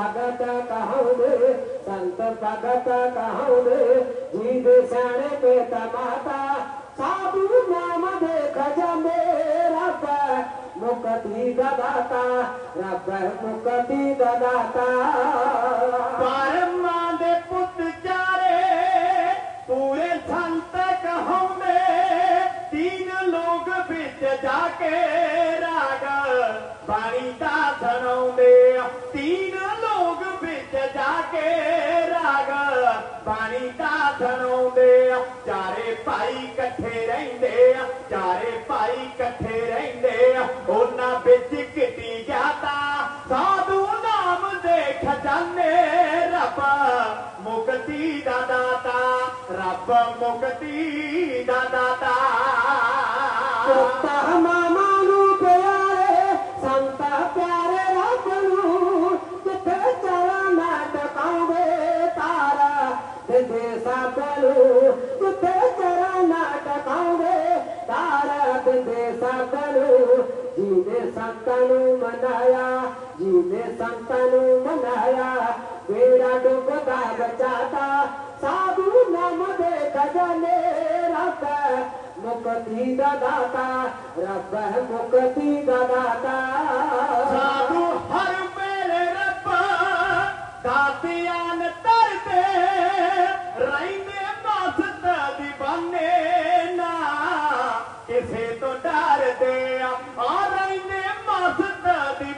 भगत कहूँ संत भगत कहूँ जीव सियाणे पे तमाता, साधु नाम देख जमे रब मुक्ति ददाता रब मुक्ति ददाता परमा दे पुत चारे पूरे संत कहूँ तीन लोग बिच जाके राग, बाणी ਬਾਣੀ ਦਾ ਸੁਣਾਉਂਦੇ ਚਾਰੇ ਭਾਈ ਇਕੱਠੇ ਰਹਿੰਦੇ ਆ ਚਾਰੇ ਭਾਈ ਇਕੱਠੇ ਰਹਿੰਦੇ ਆ ਉਹਨਾਂ ਵਿੱਚ ਕਿੱਟੀ ਜਾਤਾ ਸਾਧੂ ਨਾਮ ਦੇ ਖਜ਼ਾਨੇ ਰੱਬ ਮੁਕਤੀ ਦਾ ਦਾਤਾ ਰੱਬ ਮੁਕਤੀ ਦਾ ਦਾਤਾ ದೇಶ ಕಲು ಉತ್ತರ ನಾಟಕಾವೆ ತಾರ ದೇಶ ಕಲು जीने संतनु मनाया, जीने संतनु मनाया। बेड़ा डुबता बचाता साधु नाम दे गजने रब मुक्ति दाता, रब मुक्ति दाता। साधु हर मेरे रब, दातियान तरते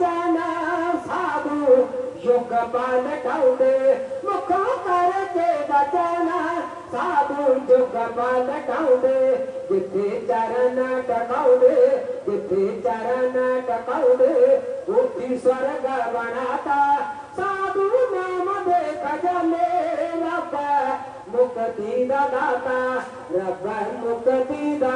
साधू युग पल टे मुख कर साधू युग पल टे किथे चरण टकाऊ किथे चरण टकाऊं स्वर्ग मना साधू मामे पचले न मुकी दा री दा